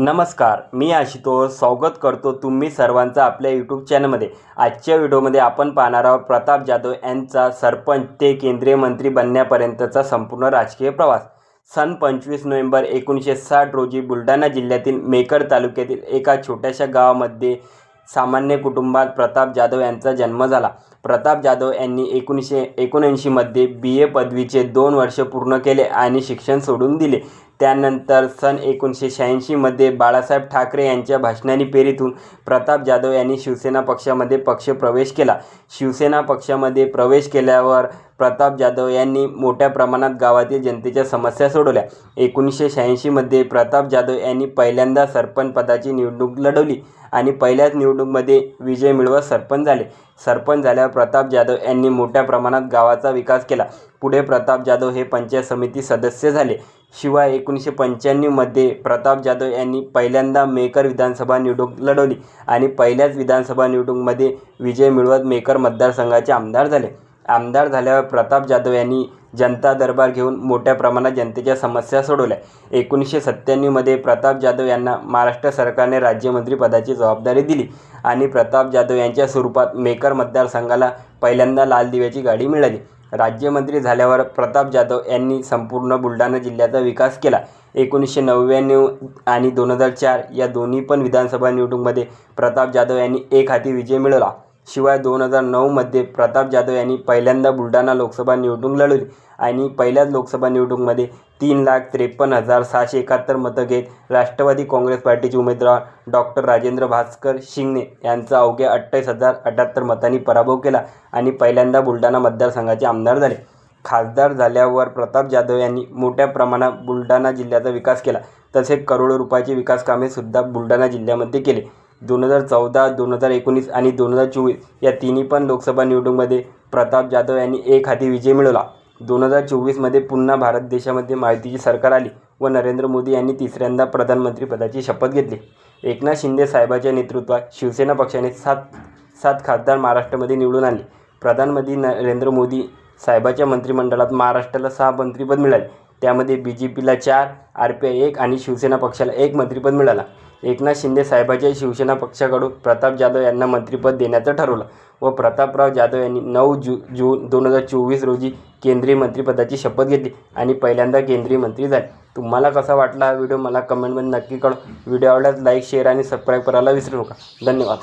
नमस्कार मी आशुतोष. स्वागत करतो तुम्ही सर्वांचं आपल्या यूट्यूब चॅनलमध्ये आजच्या व्हिडिओमध्ये आपण पाहणार आहोत प्रताप जाधव यांचा सरपंच ते केंद्रीय मंत्री बनण्यापर्यंतचा संपूर्ण राजकीय प्रवास. सन पंचवीस नोव्हेंबर एकोणीसशे साठ रोजी बुलढाणा जिल्ह्यातील मेकर तालुक्यातील एका छोट्याशा गावामध्ये सामान्य कुटुंबात प्रताप जाधव यांचा जन्म झाला. प्रताप जाधव यांनी एकोणीसशे एकोणऐंशीमध्ये बी ए पदवीचे दोन वर्ष पूर्ण केले आणि शिक्षण सोडून दिले. त्यानंतर सन एकोणीसशे शहाऐंशीमध्ये बाळासाहेब ठाकरे यांच्या भाषणानी पेरीतून प्रताप जाधव यांनी शिवसेना पक्षामध्ये पक्षप्रवेश केला. शिवसेना पक्षामध्ये प्रवेश केल्यावर प्रताप जाधव यांनी मोठ्या प्रमाणात गावातील जनतेच्या समस्या सोडवल्या. एकोणीसशे शहाऐंशीमध्ये प्रताप जाधव यांनी पहिल्यांदा सरपंच पदाची निवडणूक लढवली आणि पहिल्याच निवडणुकीमध्ये विजय मिळवत सरपंच झाले. सरपंच झाल्यावर प्रताप जाधव यांनी मोठ्या प्रमाणात गावाचा विकास केला. पुढे प्रताप जाधव हे पंचायत समिती सदस्य झाले. शिवाय एकोणीसशे पंच्याण्णवमध्ये प्रताप जाधव यांनी पहिल्यांदा मेकर विधानसभा निवडणूक लढवली आणि पहिल्याच विधानसभा निवडणुकीमध्ये विजय मिळवत मेकर मतदारसंघाचे आमदार झाले. आमदार झाल्यावर प्रताप जाधव यांनी जनता दरबार घेऊन मोठ्या प्रमाणात जनतेच्या समस्या सोडवल्या. एकोणीसशे सत्त्याण्णवमध्ये प्रताप जाधव यांना महाराष्ट्र सरकारने राज्यमंत्रीपदाची जबाबदारी दिली आणि प्रताप जाधव यांच्या स्वरूपात मेकर मतदारसंघाला पहिल्यांदा लाल दिव्याची गाडी मिळाली. राज्यमंत्री झाल्यावर प्रताप जाधव यांनी संपूर्ण बुलढाणा जिल्ह्याचा विकास केला. एकोणीसशे नव्याण्णव आणि दोन हजार चार या दोन्ही पण विधानसभा निवडणुकीमध्ये प्रताप जाधव यांनी एक हाती विजय मिळवला. शिवाय दोन हजार नऊमध्ये प्रताप जाधव यांनी पहिल्यांदा बुलढाणा लोकसभा निवडणूक लढवली आणि पहिल्याच लोकसभा निवडणूकमध्ये तीन लाख त्रेपन्न हजार सहाशे एकाहत्तर मतं घेत राष्ट्रवादी काँग्रेस पार्टीचे उमेदवार डॉक्टर राजेंद्र भास्कर शिंगणे यांचा अवघ्या अठ्ठावीस हजार अठ्याहत्तर मतांनी पराभव केला आणि पहिल्यांदा बुलढाणा मतदारसंघाचे आमदार झाले. खासदार झाल्यावर प्रताप जाधव यांनी मोठ्या प्रमाणात बुलढाणा जिल्ह्याचा विकास केला. तसेच करोडो रुपयाची विकास कामेसुद्धा बुलढाणा जिल्ह्यामध्ये केले. दोन हजार चौदा दोन हजार एकोणीस आणि दोन हजार चोवीस या तिन्ही पण लोकसभा निवडणुकीमध्ये प्रताप जाधव यांनी एक हाती विजय मिळवला. दोन हजार चोवीसमध्ये पुन्हा भारत देशामध्ये माहितीची सरकार आली व नरेंद्र मोदी यांनी तिसऱ्यांदा प्रधानमंत्रीपदाची शपथ घेतली. एकनाथ शिंदे साहेबाच्या नेतृत्वात शिवसेना पक्षाने सात सात खासदार महाराष्ट्रामध्ये निवडून आणले. प्रधानमंत्री नरेंद्र मोदी साहेबाच्या मंत्रिमंडळात महाराष्ट्राला सहा मंत्रिपद मिळाले. त्यामध्ये बी जे पीला चार आर पी आय एक आणि शिवसेना पक्षाला एक मंत्रिपद मिळाला. एकनाथ शिंदे साहेबाच्या शिवसेना पक्षाकडून प्रताप जाधव यांना मंत्रिपद देण्याचं ठरवलं व प्रतापराव जाधव यांनी नऊ जू जून दोन हजार चोवीस रोजी केंद्रीय मंत्रिपदाची शपथ घेतली आणि पहिल्यांदा केंद्रीय मंत्री झाले. तुम्हाला कसा वाटला हा व्हिडिओ? मला कमेंटमध्ये नक्की कळवा. व्हिडिओ आवडल्यास लाईक शेअर आणि सबस्क्राईब करायला विसरू नका. धन्यवाद.